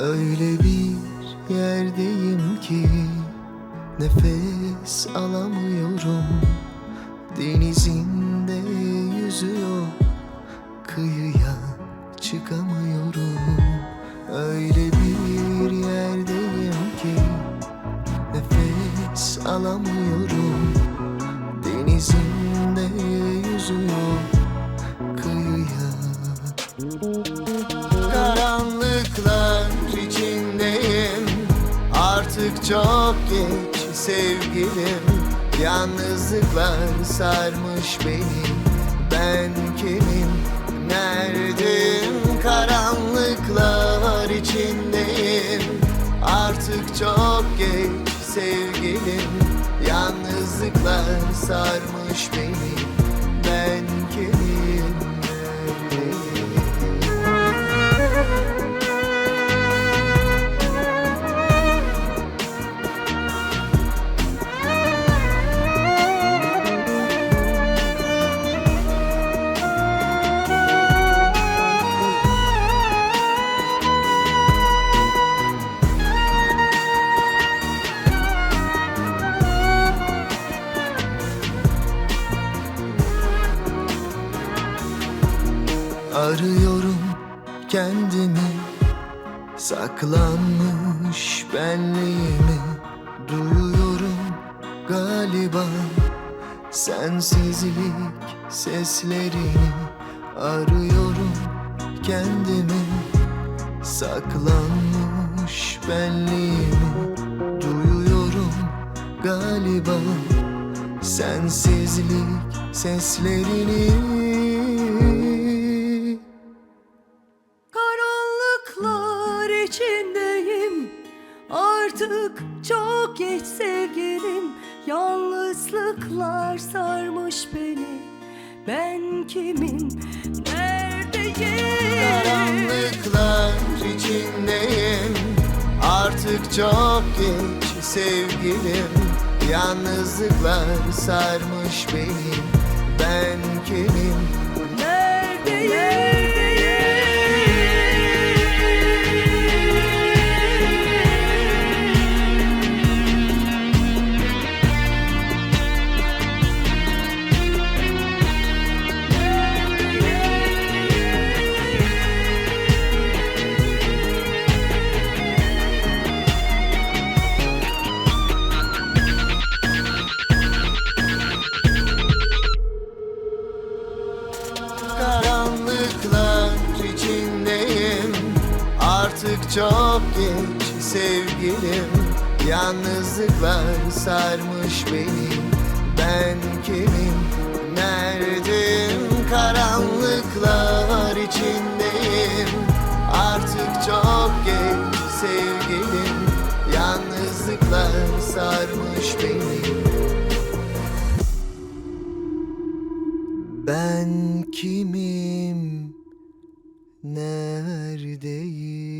Öyle bir yerdeyim ki Nefes alamıyorum. Denizinde Artık çok geç sevgilim. Yalnızlıklar sarmış beni. Ben kimim, neredeyim? Karanlıklar içindeyim. Artık çok geç sevgilim. Yalnızlıklar sarmış beni Arıyorum kendimi. Saklanmış benliğimi. Duyuyorum galiba Sensizlik seslerini. Arıyorum kendimi. Saklanmış benliğimi. Duyuyorum galiba Sensizlik seslerini Artık çok geç sevgilim. Yalnızlıklar sarmış beni. Ben kimim, neredeyim? Karanlıklar içindeyim. Artık çok geç sevgilim. Yalnızlıklar sarmış beni. Ben kimim? Neredeyim Artık çok geç sevgilim. Yalnızlıklar sarmış beni. Ben kimim, neredeyim Karanlıklar içindeyim. Artık çok geç sevgilim. Yalnızlıklar sarmış beni. Ben kimim? Neredeyim?